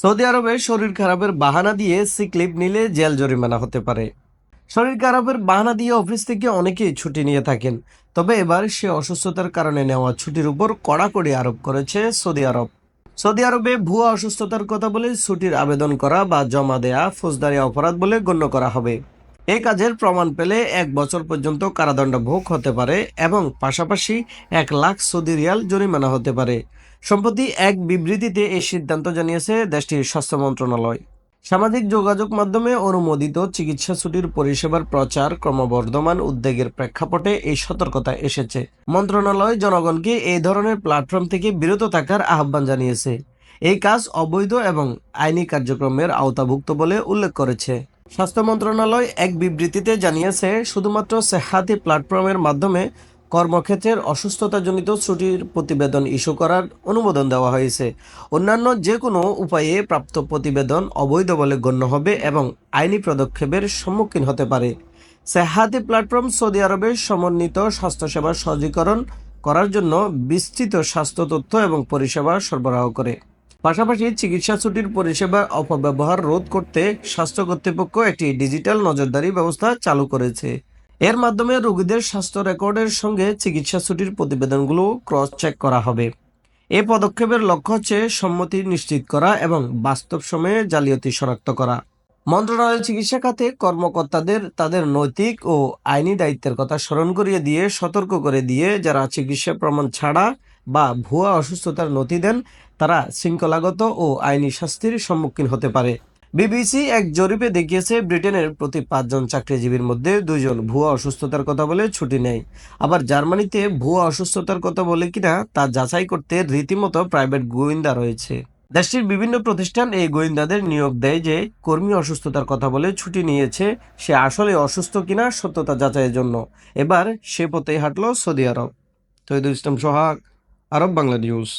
Saudi আরবে শরীর খারাপের বাহানা দিয়ে সিকলিপ নিলে জেল জরিমানা হতে পারে। শরীর খারাপের বাহানা দিয়ে অফিস থেকে অনেকেই ছুটি নিয়ে থাকেন, তবে এবার সে অসুস্থতার কারণে নেওয়া ছুটির উপর কড়াকড়ি আরোপ করেছে সৌদি আরব। সৌদি আরবে ভুয়া অসুস্থতার কথা বলে ছুটির আবেদন করা বা জমা দেয়া ফৌজদারি অপরাধ বলে গণ্য করা হবে। এই কাজের প্রমাণ পেলে এক বছর পর্যন্ত কারাদণ্ড ভোগ হতে পারে এবং পাশাপাশি এক লাখ সৌদি রিয়াল জরিমানা হতে পারে। সম্প্রতি এক বিবৃতিতে এই সিদ্ধান্ত জানিয়েছে দেশটির স্বাস্থ্য মন্ত্রণালয়। সামাজিক যোগাযোগ মাধ্যমে অনুমোদিত চিকিৎসা ছুটির পরিষেবার প্রচার ক্রমবর্ধমান উদ্বেগের প্রেক্ষাপটে এই সতর্কতা এসেছে। মন্ত্রণালয় জনগণকে এই ধরনের প্ল্যাটফর্ম থেকে বিরত থাকার আহ্বান জানিয়েছে। এই কাজ অবৈধ এবং আইনি কার্যক্রমের আওতাভুক্ত বলে উল্লেখ করেছে। স্বাস্থ্য মন্ত্রণালয় এক বিবৃতিতে জানিয়েছে, শুধুমাত্র সেহাতি প্ল্যাটফর্মের মাধ্যমে কর্মক্ষেত্রের অসুস্থতাজনিত ছুটির প্রতিবেদন ইস্যু করার অনুমোদন দেওয়া হয়েছে। অন্যান্য যে কোনো উপায়ে প্রাপ্ত প্রতিবেদন অবৈধ বলে গণ্য হবে এবং আইনি পদক্ষেপের সম্মুখীন হতে পারে। সেহাতি প্ল্যাটফর্ম সৌদি আরবের সমন্বিত স্বাস্থ্যসেবা সহজীকরণ করার জন্য বিস্তৃত স্বাস্থ্য তথ্য এবং পরিষেবা সরবরাহ করে। পাশাপাশি চিকিৎসা ছুটির পরিষেবার অপব্যবহার রোধ করতে স্বাস্থ্য কর্তৃপক্ষ একটি ডিজিটাল নজরদারি ব্যবস্থা চালু করেছে। এর মাধ্যমে রোগীদের স্বাস্থ্য রেকর্ডের সঙ্গে চিকিৎসা ছুটির প্রতিবেদনগুলো ক্রস চেক করা হবে। এ পদক্ষেপের লক্ষ্য হচ্ছে সম্মতি নিশ্চিত করা এবং বাস্তব সময়ে জালিয়াতি শনাক্ত করা। মন্ত্রণালয় চিকিৎসা খাতে কর্মকর্তাদের তাদের নৈতিক ও আইনি দায়িত্বের কথা স্মরণ করিয়ে দিয়ে সতর্ক করে দিয়ে যারা চিকিৎসা প্রমাণ ছাড়া বা ভুয়া অসুস্থতার নথি দেন, তারা শৃঙ্খলাগত ও আইনি শাস্তির সম্মুখীন হতে পারে। বিবিসি এক জরিপে দেখিয়েছে, ব্রিটেনের প্রতি পাঁচজন চাকরিজীবীর মধ্যে দুজন ভুয়া অসুস্থতার কথা বলে ছুটি নেয়। আবার জার্মানিতে ভুয়া অসুস্থতার কথা বলে কিনা, তা যাচাই করতে রীতিমতো প্রাইভেট গোয়েন্দা রয়েছে। দেশটির বিভিন্ন প্রতিষ্ঠান এই গোয়েন্দাদের নিয়োগ দেয় যে, কর্মী অসুস্থতার কথা বলে ছুটি নিয়েছে, সে আসলে অসুস্থ কিনা সত্যতা যাচাইয়ের জন্য। এবার সে পথে হাঁটল Saudi Arab. Taidul Islam Sohag. Arab Bangla news